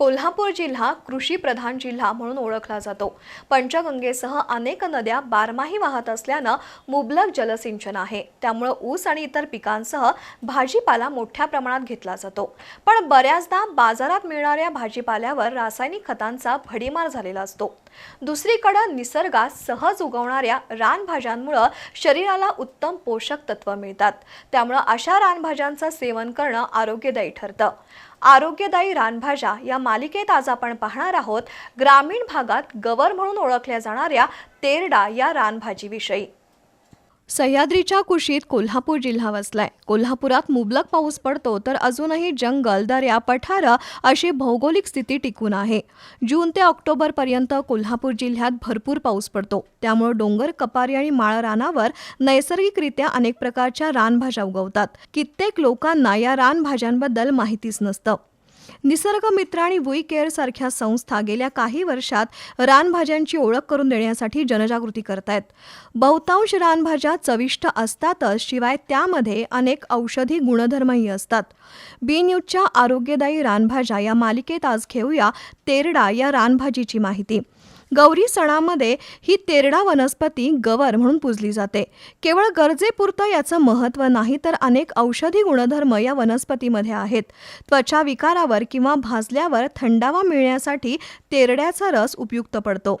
कोल्हापूर जिल्हा कृषी प्रधान जिल्हा म्हणून ओळखला जातो. पंचगंगेसह अनेक नद्या बारमाही वाहत असल्यानं मुबलक जलसिंचन आहे. त्यामुळं ऊस आणि इतर पिकांसह भाजीपाला मोठ्या प्रमाणात घेतला जातो. पण बऱ्याचदा बाजारात मिळणाऱ्या भाजीपाल्यावर रासायनिक खतांचा भडीमार झालेला असतो. दुसरीकडं निसर्गात सहज उगवणाऱ्या रानभाज्यांमुळं शरीराला उत्तम पोषक तत्व मिळतात. त्यामुळं अशा रानभाज्यांचं सेवन करणं आरोग्यदायी ठरतं. आरोग्यदायी रानभाज्या या मालिकेत आज आपण पाहणार आहोत. ग्रामीण भागात गवर म्हणून ओळखल्या जाणाऱ्या तेरडा या रानभाजीविषयी. सह्याद्रीच्या कुशीत कोल्हापूर जिल्हा वसलाय. कोल्हापुरात मुबलक पाऊस पडतो तर अजूनही जंगल दर्या पठारं अशी भौगोलिक स्थिती टिकून आहे. जून ते ऑक्टोबर पर्यंत कोल्हापूर जिल्ह्यात भरपूर पाऊस पडतो. त्यामुळे डोंगर कपारी आणि माळ रानावर नैसर्गिकरित्या अनेक प्रकारच्या रानभाज्या उगवतात. कित्येक लोकांना या रानभाज्यांबद्दल माहितीच नसतं. निसर्ग मित्र आणि वुई केअर सारख्या संस्था गेल्या काही वर्षात रानभाज्यांची ओळख करून देण्यासाठी जनजागृती करतायत. बहुतांश रानभाज्या चविष्ट असतातच शिवाय त्यामध्ये अनेक औषधी गुणधर्मही असतात. बी न्यूजच्या आरोग्यदायी रानभाज्या या मालिकेत आज घेऊया तेरडा या रानभाजीची माहिती. गौरी सणामध्ये ही तेरडा वनस्पती गवर म्हणून पूजली जाते. केवळ गरजेपुरतं याचं महत्त्व नाही तर अनेक औषधी गुणधर्म या वनस्पतीमध्ये आहेत. त्वचा विकारावर किंवा भाजल्यावर थंडावा मिळण्यासाठी तेरड्याचा रस उपयुक्त पडतो.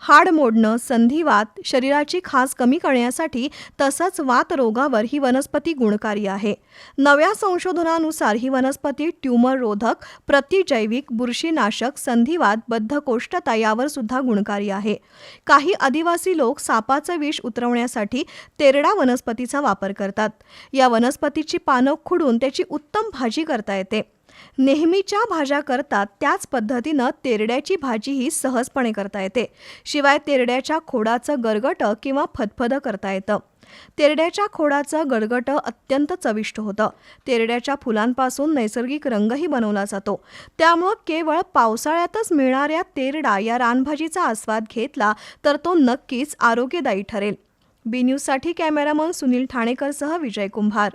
हाड मोडणं संधिवात शरीराची खास कमी करण्यासाठी तसंच वात रोगावर ही वनस्पती गुणकारी आहे. नव्या संशोधनानुसार ही वनस्पती ट्यूमर रोधक प्रतिजैविक बुरशीनाशक संधिवात बद्धकोष्ठता यावर सुद्धा गुणकारी आहे. काही आदिवासी लोक सापाचं विष उतरवण्यासाठी तेरडा वनस्पतीचा वापर करतात. या वनस्पतीची पानं खुडून त्याची उत्तम भाजी करता येते. नेहमीच्या भाज्या करतात त्याच पद्धतीनं तेरड्याची भाजीही सहजपणे करता येते. शिवाय तेरड्याच्या खोडाचं गरगटं किंवा फदफदं करता येतं. तेरड्याच्या खोडाचं गडगट अत्यंत चविष्ट होतं. तेरड्याच्या फुलांपासून नैसर्गिक रंगही बनवला जातो. त्यामुळं केवळ पावसाळ्यातच मिळणाऱ्या तेरडा या रानभाजीचा आस्वाद घेतला तर तो नक्कीच आरोग्यदायी ठरेल. बी न्यूजसाठी कॅमेरामन सुनील ठाणेकरसह विजय कुंभार.